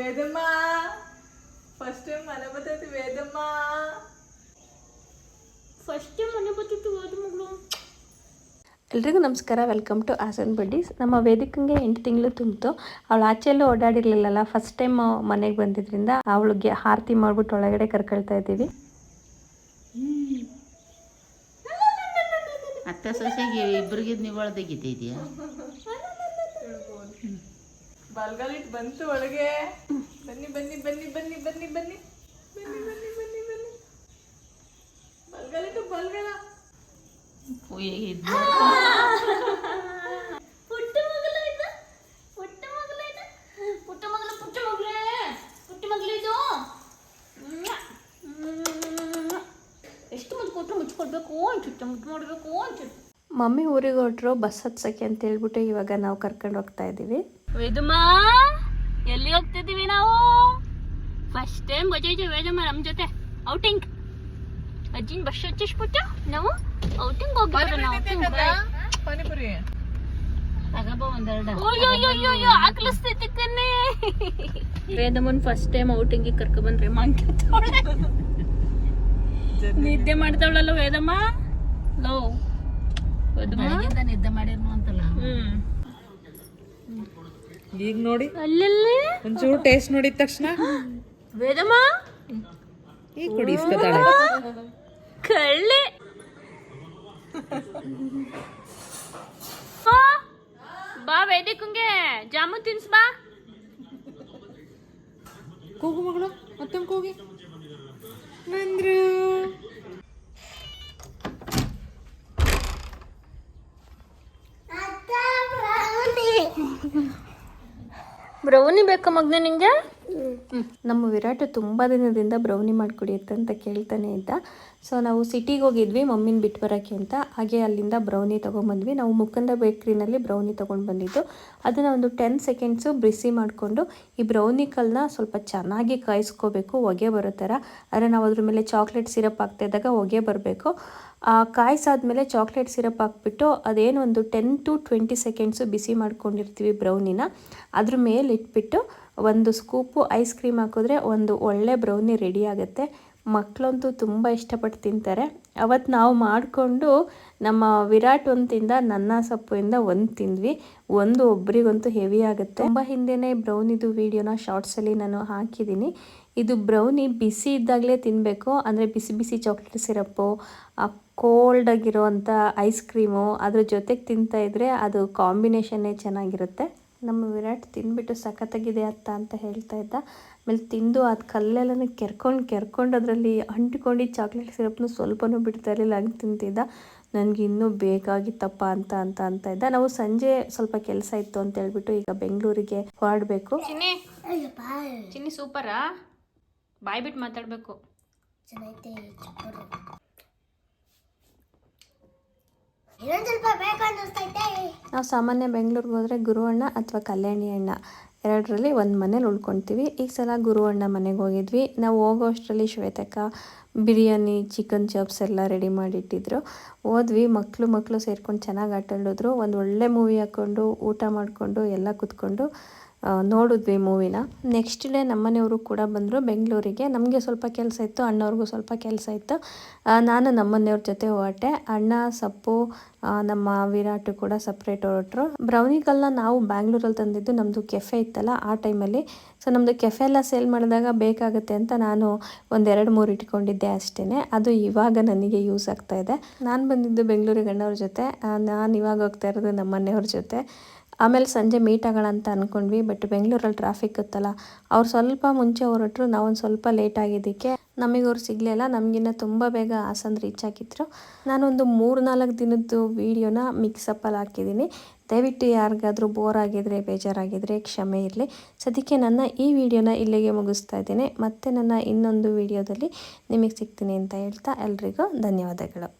ವೇದಮ್ಮ first time ಮನೆ ಬರ್ತೈತಿ ವೇದಮ್ಮ. First ಮನೆ ಬರ್ತಿತ್ತು ಹೋದ ಮಗಳು. ಎಲ್ರಿಗೂ ನಮಸ್ಕಾರ ವೆಲ್ಕಮ್ ಟು ಆಸನ್ ಬಡ್ಡೀಸ್ ನಮ್ಮ ವೇದಿಕಂಗೆ ಎಂಟು ತಿಂಗಳು ತುಂಬಿತು. ಅವಳು ಆಚೆಯಲ್ಲೂ ಓಡಾಡಿರ್ಲಿಲ್ಲಲ್ಲ ಫಸ್ಟ್ ಟೈಮ್ ಮನೆಗೆ ಬಂದಿದ್ರಿಂದ ಅವಳಿಗೆ ಆರತಿ ಮಾಡ್ಬಿಟ್ಟು ಒಳಗಡೆ ಕರ್ಕೊಳ್ತಾ ಇದ್ದೀವಿ. ಅತ್ತ ಸೊಸೆಗೆ ಇಬ್ಬರಿಗೆ ನಿವಾಳ್ದಾಗಿದ್ದೀಯಾ ಬಲ್ಗಲಿಟ್ ಬಂತು ಒಳಗೆ. ಬನ್ನಿ ಬನ್ನಿ ಬನ್ನಿ ಬನ್ನಿ ಬನ್ನಿ ಬನ್ನಿ. ಬನ್ನಿ ಬನ್ನಿ ಬನ್ನಿ ಬನ್ನಿ. ಬಲ್ಗಲಿಟ್ಟು ಬಲ್ಗಲ. ಎಷ್ಟು ಮುದ್ದು ಕೊಟ್ಟರು ಮುಚ್ಕೊಡ್ಬೇಕು ಅನ್ಸುತ್ತೆ ಮುದ್ದು ಮಾಡಬೇಕು ಅನ್ಸುತ್ತೆ ಮಮ್ಮಿ ಊರಿಗೆ ಹೊರಟ್ರು ಬಸ್ ಹತ್ಸಕ್ಕೆ ಅಂತ ಹೇಳ್ಬಿಟ್ಟು ಇವಾಗ ನಾವು ಕರ್ಕೊಂಡು ಹೋಗ್ತಾ ಇದ್ದೀವಿ. ವೇದಮ್ಮ ಎಲ್ಲಿ ಹೋಗ್ತಿದ್ದೀವಿ ನಾವು? ಫಸ್ಟ್ ಟೈಮ್ ಬಜಾಯ್ತು ವೇದಮ್ಮ ನಮ್ಮ ಜೊತೆ. ಔಟಿಂಗ್ ಅಜ್ಜಿನ ಬಸ್ ಹಚ್ಚಿಸ್ಬಿಟ್ಟು ನಾವು ಔಟಿಂಗ್ ಹೋಗ್ಬಿಟ್ಟು ನಾವು. ಪಾನಿಪುರಿ. ತಗಬ ಒಂದೆರಡು. ಅಯ್ಯೋ ಆಕಲಿಸ್ತೈತಿ ಕನ್ನೆ ವೇದಮ್ಮನ್ ಫಸ್ಟ್ ಟೈಮ್ ಔಟಿಂಗ್ ಕರ್ಕೊ ಬಂದ್ರೆ ಮಾಡ್ತಾವಳೆ ನಿದ್ದೆ ಮಾಡ್ತಾವಳಲ್ಲ ವೇದಮ್ಮ? ಲೋ ನಿದ್ದೆ ಮಾಡಿರ್ನು ಅಂತಲ್ಲ. ಹ್ಮ್. ಈಗ ನೋಡಿ. ಅಲ್ಲಲ್ಲೇ? ಒಂಚೂರು ಟೇಸ್ಟ್ ನೋಡಿದ ತಕ್ಷಣ. ವೇದಮ್ಮ? ಈಗ ಕೊಡಿ ಇಸ್ಕೊತಾಳೆ ಕಳ್ಳೆ. ಬಾ ವೇದಿಕಂಗೆ ಜಾಮು ತಿನ್ಸ್ ಬಾ. ಕೂಗು ಮಗಳು ಮತ್ತೊಂದು ಕೂಗಿ. ನಂದ್ರು. ಬ್ರೌನಿ ಬೇಕಾ ಮಗ್ನ ನಿಂಗೆ? ನಮ್ಮ ವಿರಾಟ್ ತುಂಬ ದಿನದಿಂದ ಬ್ರೌನಿ ಮಾಡಿಕೊಡಿಯುತ್ತೆ ಅಂತ ಕೇಳ್ತಾನೆ ಇದ್ದ. ಸೊ ನಾವು ಸಿಟಿಗೆ ಹೋಗಿದ್ವಿ, ಮಮ್ಮಿನ ಬಿಟ್ಟು ಬರೋಕ್ಕೆ ಅಂತ. ಹಾಗೆ ಅಲ್ಲಿಂದ ಬ್ರೌನಿ ತೊಗೊಂಬಂದ್ವಿ. ನಾವು ಮುಕಂದ ಬೇಕ್ರಿನಲ್ಲಿ ಬ್ರೌನಿ ತೊಗೊಂಡು ಬಂದಿದ್ದು. ಅದನ್ನು ಒಂದು ಟೆನ್ ಸೆಕೆಂಡ್ಸು ಬಿಸಿ ಮಾಡಿಕೊಂಡು, ಈ ಬ್ರೌನಿ ಕಲ್ಲನ್ನ ಸ್ವಲ್ಪ ಚೆನ್ನಾಗಿ ಕಾಯಿಸ್ಕೋಬೇಕು, ಹೊಗೆ ಬರೋ ಥರ ಆದರೆ ನಾವು ಅದ್ರ ಮೇಲೆ ಚಾಕ್ಲೇಟ್ ಸಿರಪ್ ಹಾಕ್ತಾ ಇದ್ದಾಗ ಹೊಗೆ ಬರಬೇಕು. ಕಾಯಿಸಾದ್ಮೇಲೆ ಚಾಕ್ಲೇಟ್ ಸಿರಪ್ ಹಾಕ್ಬಿಟ್ಟು ಅದೇನು ಒಂದು ಟೆನ್ ಟು ಟ್ವೆಂಟಿ ಸೆಕೆಂಡ್ಸು ಬಿಸಿ ಮಾಡ್ಕೊಂಡಿರ್ತೀವಿ ಬ್ರೌನಿನ ಅದ್ರ ಮೇಲೆ ಇಟ್ಬಿಟ್ಟು ಒಂದು ಸ್ಕೂಪು ಐಸ್ ಕ್ರೀಮ್ ಹಾಕಿದ್ರೆ ಒಂದು ಒಳ್ಳೆ ಬ್ರೌನಿ ರೆಡಿ ಆಗುತ್ತೆ. ಮಕ್ಕಳಂತೂ ತುಂಬ ಇಷ್ಟಪಟ್ಟು ತಿಂತಾರೆ. ಅವತ್ತು ನಾವು ಮಾಡಿಕೊಂಡು ನಮ್ಮ ವಿರಾಟ್ ಒಂದು ತಿಂದ ನನ್ನ ಸೊಪ್ಪಿಂದ ಒಂದು ತಿಂದ್ವಿ. ಒಂದು ಒಬ್ರಿಗಂತೂ ಹೆವಿ ಆಗುತ್ತೆ. ತುಂಬ ಹಿಂದೆನೇ ಬ್ರೌನಿದು ವೀಡಿಯೋನ ಶಾರ್ಟ್ಸಲ್ಲಿ ನಾನು ಹಾಕಿದ್ದೀನಿ ಇದು ಬ್ರೌನಿ ಬಿಸಿ ಇದ್ದಾಗಲೇ ತಿನ್ನಬೇಕು ಅಂದರೆ ಬಿಸಿ ಬಿಸಿ ಚಾಕ್ಲೇಟ್ ಸಿರಪ್ಪು ಕೋಲ್ಡ್ ಆಗಿರೋವಂಥ ಐಸ್ ಕ್ರೀಮು ಅದ್ರ ಜೊತೆಗೆ ತಿಂತಾ ಇದ್ರೆ ಅದು ಕಾಂಬಿನೇಷನ್ನೇ ಚೆನ್ನಾಗಿರುತ್ತೆ. ನಮ್ಮ ವಿರಾಟ್ ತಿಂದ್ಬಿಟ್ಟು ಸಖತ್ತಾಗಿದೆ ಅತ್ತ ಅಂತ ಹೇಳ್ತಾ ಇದ್ದ. ಆಮೇಲೆ ತಿಂದು ಅದು ಕಲ್ಲೆಲ್ಲ ಕೆರ್ಕೊಂಡು ಕೆರ್ಕೊಂಡು ಅದರಲ್ಲಿ ಅಂಟ್ಕೊಂಡು ಚಾಕ್ಲೇಟ್ ಸಿರಪ್ನು ಸ್ವಲ್ಪನೂ ಬಿಡ್ತಾ ಇರಲಿಲ್ಲ ಹಂಗೆ ತಿಂತಿದ್ದ. ನನಗೆ ಇನ್ನೂ ಬೇಕಾಗಿತ್ತಪ್ಪ ಅಂತ ಅಂತ ಅಂತ ಇದ್ದ. ನಾವು ಸಂಜೆ ಸ್ವಲ್ಪ ಕೆಲಸ ಇತ್ತು ಅಂತ ಹೇಳ್ಬಿಟ್ಟು ಈಗ ಬೆಂಗಳೂರಿಗೆ ಹೊರಡಬೇಕು. ಚಿನ್ನಿ ಚಿನ್ನಿ ಸೂಪರಾ? ಬಾಯ್ಬಿಟ್ಟು ಮಾತಾಡಬೇಕು. ನಾವು ಸಾಮಾನ್ಯ ಬೆಂಗಳೂರಿಗೆ ಹೋದರೆ ಗುರುವಣ್ಣ ಅಥವಾ ಕಲ್ಯಾಣಿ ಅಣ್ಣ ಎರಡರಲ್ಲಿ ಒಂದು ಮನೇಲಿ ಉಳ್ಕೊಳ್ತೀವಿ ಈ ಸಲ ಗುರುವಣ್ಣ ಮನೆಗೆ ಹೋಗಿದ್ವಿ. ನಾವು ಹೋಗೋ ಅಷ್ಟರಲ್ಲಿ ಶ್ವೇತಕ್ಕ ಬಿರಿಯಾನಿ ಚಿಕನ್ ಚಾಪ್ಸ್ ಎಲ್ಲ ರೆಡಿ ಮಾಡಿಟ್ಟಿದ್ರು. ಹೋದ್ವಿ. ಮಕ್ಕಳು ಮಕ್ಕಳು ಸೇರ್ಕೊಂಡು ಚೆನ್ನಾಗಿ ಆಟ ಆಡಿದ್ರು ಒಂದು ಒಳ್ಳೆ ಮೂವಿ ಹಾಕ್ಕೊಂಡು ಊಟ ಮಾಡಿಕೊಂಡು, ಎಲ್ಲ ಕೂತ್ಕೊಂಡು ನೋಡಿದ್ವಿ ಮೂವಿನ. ನೆಕ್ಸ್ಟ್ ಡೇ ನಮ್ಮನೆಯವರು ಕೂಡ ಬಂದರು ಬೆಂಗಳೂರಿಗೆ. ನಮಗೆ ಸ್ವಲ್ಪ ಕೆಲಸ ಇತ್ತು, ಅಣ್ಣವ್ರಿಗೂ ಸ್ವಲ್ಪ ಕೆಲಸ ಇತ್ತು. ನಾನು ನಮ್ಮನೆಯವ್ರ ಜೊತೆ ಹೊರಟೆ. ಅಣ್ಣ, ಸಪ್ಪು ನಮ್ಮ ವಿರಾಟ್ ಕೂಡ ಸಪ್ರೇಟ್ ಹೊರಟ್ರು. ಬ್ರೌನಿಗಳನ್ನ ನಾವು ಬ್ಯಾಂಗ್ಳೂರಲ್ಲಿ ತಂದಿದ್ದು ನಮ್ಮದು ಕೆಫೆ ಇತ್ತಲ್ಲ, ಆ ಟೈಮಲ್ಲಿ ಸೊ ನಮ್ಮದು ಕೆಫೆ ಎಲ್ಲ ಸೇಲ್ ಮಾಡಿದಾಗ ಬೇಕಾಗುತ್ತೆ ಅಂತ ನಾನು ಒಂದೆರಡು ಮೂರು ಇಟ್ಕೊಂಡಿದ್ದೆ ಅಷ್ಟೇ ಅದು ಇವಾಗ ನನಗೆ ಯೂಸ್ ಆಗ್ತಾ ಇದೆ. ನಾನು ಬಂದಿದ್ದು ಬೆಂಗಳೂರಿಗೆ ಅಣ್ಣವ್ರ ಜೊತೆ. ನಾನು ಇವಾಗ ಹೋಗ್ತಾ ಇರೋದು ನಮ್ಮನೆಯವ್ರ ಜೊತೆ. ಆಮೇಲೆ ಸಂಜೆ ಮೀಟ್ ಆಗೋಣ ಅಂತ ಅಂದ್ಕೊಂಡ್ವಿ ಬಟ್ ಬೆಂಗಳೂರಲ್ಲಿ ಟ್ರಾಫಿಕ್ ಇತ್ತಲ್ಲ, ಅವ್ರು ಸ್ವಲ್ಪ ಮುಂಚೆ ಹೊರಟ್ರು, ನಾವೊಂದು ಸ್ವಲ್ಪ ಲೇಟ್ ಆಗಿದ್ದಕ್ಕೆ ನಮಗೆ ಅವ್ರು ಸಿಗಲಿಲ್ಲ, ನಮಗಿನ್ನ ತುಂಬ ಬೇಗ ಹಾಸನ ರೀಚ್ ಆಗಿದ್ರು. ನಾನೊಂದು ಮೂರು ನಾಲ್ಕು ದಿನದ್ದು ವೀಡಿಯೋನ ಮಿಕ್ಸಪ್ಪಲ್ಲಿ ಹಾಕಿದ್ದೀನಿ ದಯವಿಟ್ಟು ಯಾರಿಗಾದರೂ ಬೋರ್ ಆಗಿದ್ರೆ ಬೇಜಾರಾಗಿದ್ದರೆ ಕ್ಷಮೆ ಇರಲಿ. ಸದ್ಯಕ್ಕೆ ನನ್ನ ಈ ವಿಡಿಯೋನ ಇಲ್ಲಿಗೆ ಮುಗಿಸ್ತಾ ಇದ್ದೀನಿ. ಮತ್ತೆ ನನ್ನ ಇನ್ನೊಂದು ವಿಡಿಯೋದಲ್ಲಿ ನಿಮಗೆ ಸಿಗ್ತೀನಿ ಅಂತ ಹೇಳ್ತಾ ಎಲ್ರಿಗೂ ಧನ್ಯವಾದಗಳು.